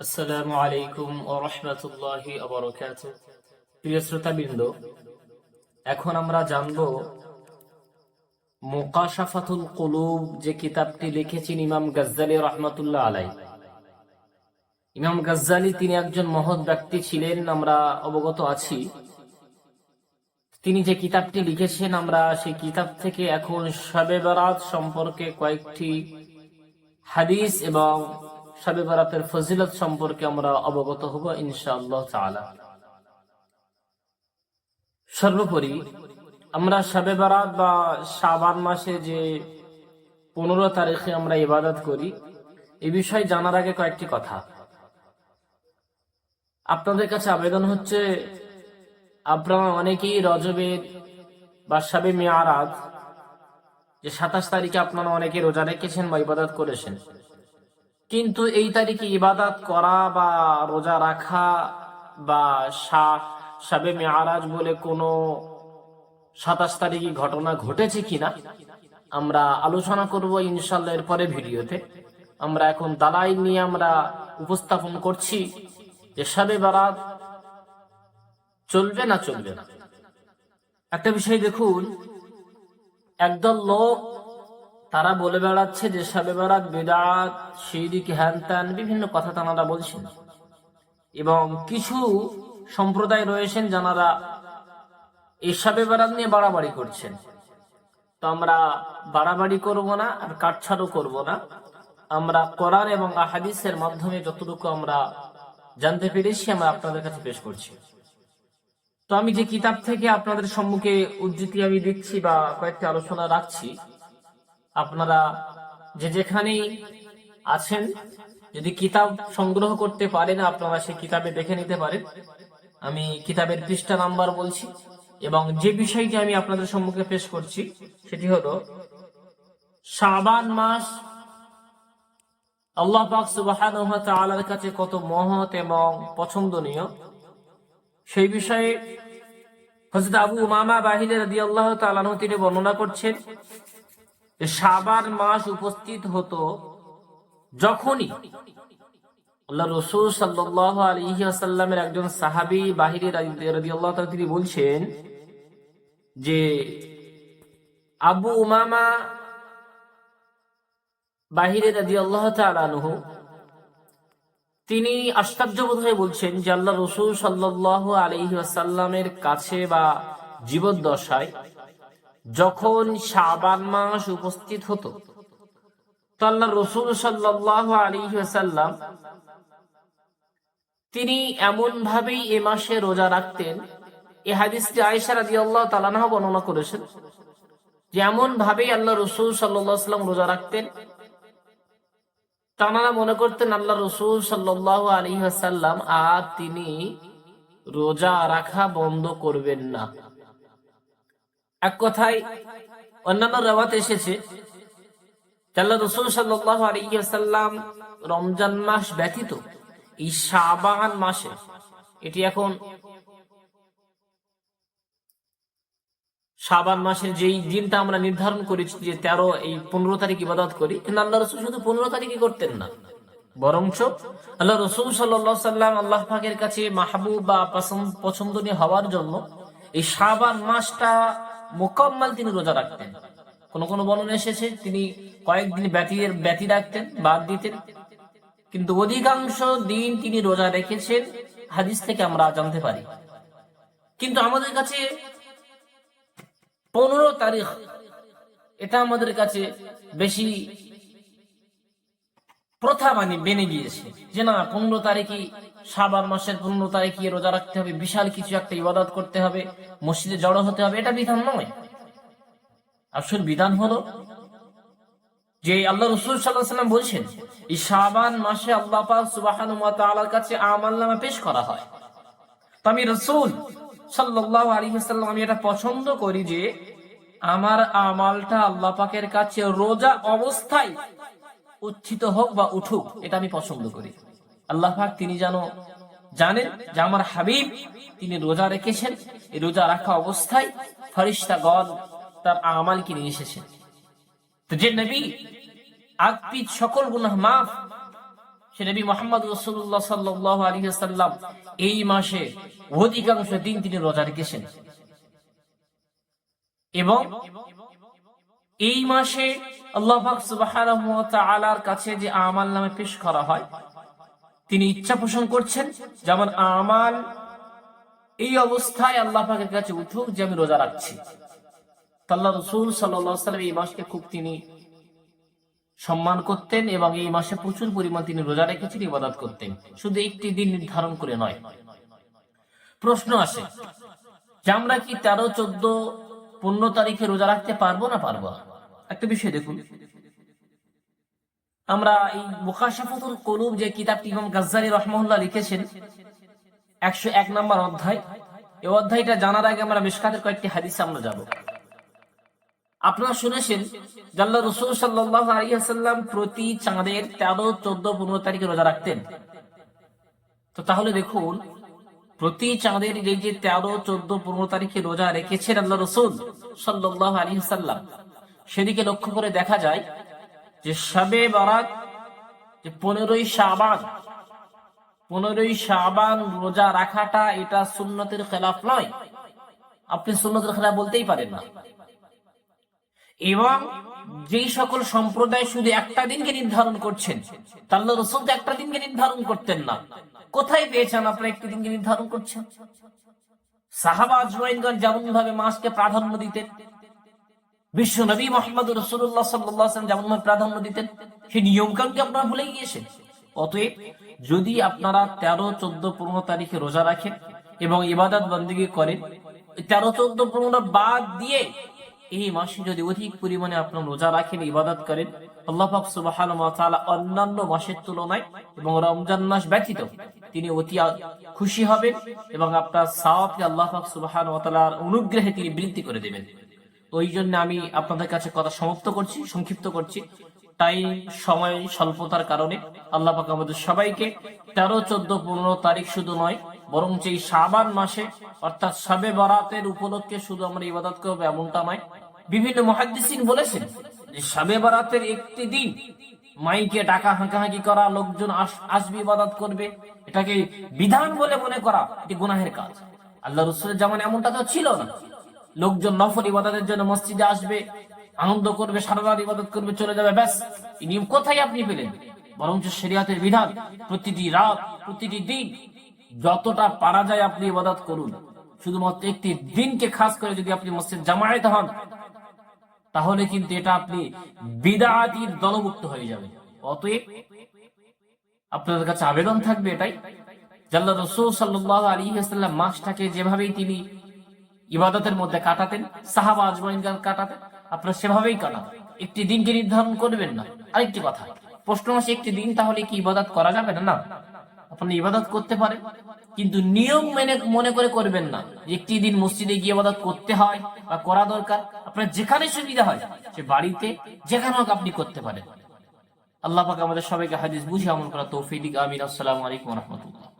আসসালামু আলাইকুম প্রিয় শ্রোতাবৃন্দ, এখন আমরা জানব মোকাশাফাতুল যে কিতাবটি লিখেছেন ইমাম গাজ্জালি রহমতুল্লাহ আলাই ইমাম তিনি একজন মহৎ ব্যক্তি ছিলেন, আমরা অবগত আছি। তিনি যে কিতাবটি লিখেছেন, আমরা সেই কিতাব থেকে এখন বরাত সম্পর্কে কয়েকটি হাদিস এবং শবে বরাতের ফজিলত সম্পর্কে আমরা অবগত হব ইনশাআল্লাহ সর্বোপরি আমরা শবে বরাত বা শাবান মাসে যে পনেরো তারিখে আমরা ইবাদত করি, এ বিষয়ে জানার আগে কয়েকটি কথা। আপনাদের কাছে আবেদন হচ্ছে, আপনারা অনেকেই রজবের বা সাবে মেয়ারাজ, যে সাতাশ তারিখে আপনারা অনেকে রোজা রেখেছেন বা ইবাদত করেছেন। কিন্তু এই তারিখে ইবাদাত করা বা রোজা রাখা বা সাবে মেয়ারাজ বলে কোনো সাতাশ তারিখে ঘটনা ঘটেছে কিনা, আমরা আলোচনা করব ইনশাল্লাহ এর পরে ভিডিওতে। আমরা এখন দালাই নিয়ে আমরা উপস্থাপন করছি যে সাবে বারাত চলবে না চলবে না। একটা বিষয় দেখুন, একদল লোক তারা বলে বেড়াচ্ছে যে, সাবে বেড়াত বেদাত, শিরিক, হ্যান বিভিন্ন কথা তারা বলছেন। এবং কিছু সম্প্রদায় রয়েছেন যারা এই সাবে বেড়াত নিয়ে বাড়াবাড়ি করছেন। তো আমরা বাড়াবাড়ি করব না আর কাটছাড়ও করব না। আমরা কোরআন এবং আহাদিসের মাধ্যমে যতটুকু আমরা জানতে পেরেছি, আমরা আপনাদের কাছে পেশ করছি। তো আমি যে কিতাব থেকে আপনাদের সম্মুখে উদ্ধৃতি আমি দিচ্ছি বা কয়েকটি আলোচনা রাখছি আপনারা যে যেখানেই আছেন, যদি কিতাব সংগ্রহ করতে পারেন, আপনারা সেই কিতাবে দেখে নিতে পারেন। আমি কিতাবের পৃষ্ঠা নাম্বার বলছি, এবং যে বিষয়টি আমি আপনাদের সম্মুখে পেশ করছি, সেটি হলো, শাবান মাস আল্লাহ তাআলার কাছে কত মহৎ এবং পছন্দনীয়। সেই বিষয়ে হযরত আবু উমামা বাহিরে রাদিয়াল্লাহু তাআলা তিনি বর্ণনা করছেন সাবান মাস উপস্থিত হতো যখনই আল্লাহ রসুল সাল্লাহ একজন সাহাবি বাহিরে তিনি বলছেন যে আবু উমামা বাহিরে তাআলা আনহু, তিনি আশ্চর্য বোধ হয়ে বলছেন যে আল্লাহ রসুল সাল্লাহ আলহিহাসাল্লামের কাছে বা জীবদ্দশায় যখন শাবান মাস উপস্থিত হতো, তো আল্লাহ রসুল সাল্লাহ আলহিহাসাল্লাম তিনি এমন ভাবেই এ মাসে রোজা রাখতেন। এ হাদিসটি আয়সা রাজি আল্লাহ তালানাহ বর্ণনা করেছেন যে এমন ভাবেই আল্লাহ রসুল সাল্লাম রোজা রাখতেন। তানারা মনে করতেন আল্লাহ রসুল সাল্লাহ আলী সাল্লাম আর তিনি রোজা রাখা বন্ধ করবেন না। এক কথায় অন্যান্য রেওয়াত এসেছে রসুল সাল্লাহ আলী সাল্লাম রমজান মাস ব্যতীত এই মাসে, এটি এখন শাবান মাসের যেই দিনটা আমরা নির্ধারণ করেছি যে তেরো এই পনেরো তারিখ ইবাদত করি আল্লাহ রসুল শুধু পনেরো তারিখই করতেন না, বরঞ্চ আল্লাহ রসুল সাল্লাহ সাল্লাম আল্লাহ পাকের কাছে মাহবুব বা পছন্দনীয় হওয়ার জন্য এই শাবান মাসটা মোকাম্মাল তিনি রোজা রাখতেন। কোন কোন বর্ণনা এসেছে, তিনি কয়েকদিন ব্যথিয়ে ব্যতি রাখতেন, বাদ দিতেন। কিন্তু অধিকাংশ দিন তিনি রোজা রেখেছেন, হাদিস থেকে আমরা জানতে পারি। কিন্তু আমাদের কাছে পনেরো তারিখ, এটা আমাদের কাছে বেশি প্রথা মানে বেনে গিয়েছে যে না, পনেরো তারিখই সাবার মাসের পনেরো তারিখে রোজা রাখতে হবে, বিশাল কিছু একটা ইবাদত করতে হবে, মসজিদে জড়ো হতে হবে, এটা বিধান নয়। আসল বিধান হলো যে আল্লাহ রসুল সাল্লাম বলছেন, এই সাবান মাসে আল্লাহ সুবাহান কাছে আমাল নামা পেশ করা হয়। তো আমি রসুল সাল্লাহ আলী সাল্লাম আমি এটা পছন্দ করি যে আমার আমালটা আল্লাহ পাকের কাছে রোজা অবস্থায় উত্থিত হোক বা উঠুক, এটা আমি পছন্দ করি। আল্লাহ তিনি যেন জানেন যে আমার হাবিব, তিনি রোজা রেখেছেন, এই রোজা রাখা অবস্থায় ফরিস্তা গদ তার আমাল কিনে এসেছেন। তো যে নবী আগপিত সকল গুনাহ মাফ, সে নবী মোহাম্মদ রসুল্লাহ সাল্লাহ আলী সাল্লাম এই মাসে অধিকাংশ দিন তিনি রোজা রেখেছেন। এবং এই মাসে কাছে যে আমাল নামে পেশ করা হয়, তিনি ইচ্ছা পোষণ করছেন, যেমন আমাল এই অবস্থায় আল্লাহ পাকের কাছে উঠুক যে আমি রোজা রাখছি। আল্লাহ রসুল সাল্লাম এই মাসকে খুব তিনি সম্মান করতেন এবং এই মাসে প্রচুর পরিমাণ তিনি রোজা রেখেছেন, ইবাদত করতেন। শুধু একটি দিন নির্ধারণ করে নয়। প্রশ্ন আসে, যে আমরা কি তেরো, চোদ্দ পনেরো তারিখে রোজা রাখতে পারব না পারব? একটা বিষয় দেখুন। আমরা এই মুখাশাফাতুল কলুব যে কিতাবটি ইমাম গাজ্জালি রহমুল্লাহ লিখেছেন, একশো এক নম্বর অধ্যায়, এই অধ্যায়টা জানার আগে আমরা মিশকাতের কয়েকটি হাদিসে আমরা যাব। আপনারা শুনেছেন জাল্লা রসুল সাল্লাহ আলিয়াল্লাম প্রতি চাঁদের তেরো, চোদ্দ, পনেরো তারিখে রোজা রাখতেন। তো তাহলে দেখুন প্রতি চাঁদের এই যে তেরো, চোদ্দ, পনেরো তারিখে রোজা রেখেছেন আল্লাহ রসুল সাল্লাহ আলী সাল্লাম সেদিকে লক্ষ্য করে দেখা যায় যে সবে বারাত যে পনেরোই শাবান পনেরোই শাবান রোজা রাখাটা এটা সুন্নতের খেলাফ নয়। আপনি সুন্নতের খেলা বলতেই পারেন না। এবং যেই সকল সম্প্রদায় শুধু একটা দিনকে নির্ধারণ করছেন তাহলে রসুল তো একটা দিনকে নির্ধারণ করতেন না। কোথায় পেয়েছেন আপনারা একটি দিনকে নির্ধারণ করছেন? সাহাবা আজমাইনগঞ্জ যেমন ভাবে মাসকে প্রাধান্য দিতেন, বিশ্ব নবী মোহাম্মদ রসুল্লাহ সাল্লাম যেমন ভাবে প্রাধান্য দিতেন, সেই নিয়মকানুনকে আপনারা ভুলে গিয়েছেন। অতএব যদি আপনারা তেরো চোদ্দ পনেরো তারিখে রোজা রাখেন এবং ইবাদত বন্দী করেন তেরো চোদ্দ পনেরো বাদ দিয়ে এই মাসে যদি অধিক পরিমাণে আপনার রোজা রাখেন, ইবাদত করেন, আল্লাহ পাক সুবহানাহু অন্যান্য মাসের তুলনায় এবং রমজান মাস ব্যতীত তিনি অতি খুশি হবেন এবং আপনার সাওয়াবকে আল্লাহ পাক সুবহানাহু ওয়া অনুগ্রহে তিনি বৃদ্ধি করে দেবেন। ওই জন্য আমি আপনাদের কাছে কথা সমাপ্ত করছি, সংক্ষিপ্ত করছি। তাই সময়, স্বল্পতার কারণে আল্লাহ পাক আমাদের সবাইকে তেরো, চোদ্দ, পনেরো তারিখ শুধু নয় বরং এই শাবান মাসে, অর্থাৎ সবে বরাতের উপলক্ষে শুধু আমরা ইবাদত করব এমনটা নয়, বিভিন্ন মহাদ্দিসিন বলেছেন যে সবে বরাতের একটি দিন মাইকে ডাকা হাঁকাহাঁকি করা, লোকজন আস- আসবে ইবাদত করবে, এটাকে বিধান বলে মনে করা, এটি গুনাহের কাজ। আল্লাহ রসুলের যেমন এমনটা তো ছিল না। লোকজন নফল ইবাদতের জন্য মসজিদে আসবে, আনন্দ করবে, সারা রাত ইবাদত করবে, চলে যাবে, ব্যাস, এই নিয়ম কোথায় আপনি পেলেন? বরঞ্চ শরিয়াতের বিধান, প্রতিটি রাত, প্রতিটি দিন যতটা পারা যায় আপনি ইবাদত করুন। শুধুমাত্র একটি দিনকে খাস করে যদি আপনি মসজিদ জামায়াত হন, তাহলে কিন্তু এটা আপনি বিদাতির দলভুক্ত হয়ে যাবে অতএব আপনাদের কাছে আবেদন থাকবে এটাই জাল্লা রসুল সাল্লাহ আলী হাসাল্লাম মাসটাকে যেভাবেই তিনি ইবাদতের মধ্যে কাটাতেন, সাহাবা আজমাইন কাটাতেন, আপনারা সেভাবেই কাটান একটি দিনকে নির্ধারণ করবেন না। আরেকটি কথা, প্রশ্ন মাসে একটি দিন তাহলে কি ইবাদত করা যাবে না? না। আপনি ইবাদত করতে পারে কিন্তু নিয়ম মেনে, মনে করে করবেন না। একটি দিন মসজিদে গিয়ে ইবাদত করতে হয় বা করা দরকার, আপনার যেখানে সুবিধা হয়, সে বাড়িতে, যেখানে হোক আপনি করতে পারেন। আল্লাহ পাক আমাদের সবাইকে হাদিস বুঝে আমল করা তৌফিক আমিন। আসসালামু আলাইকুম রহমতুল্লাহ।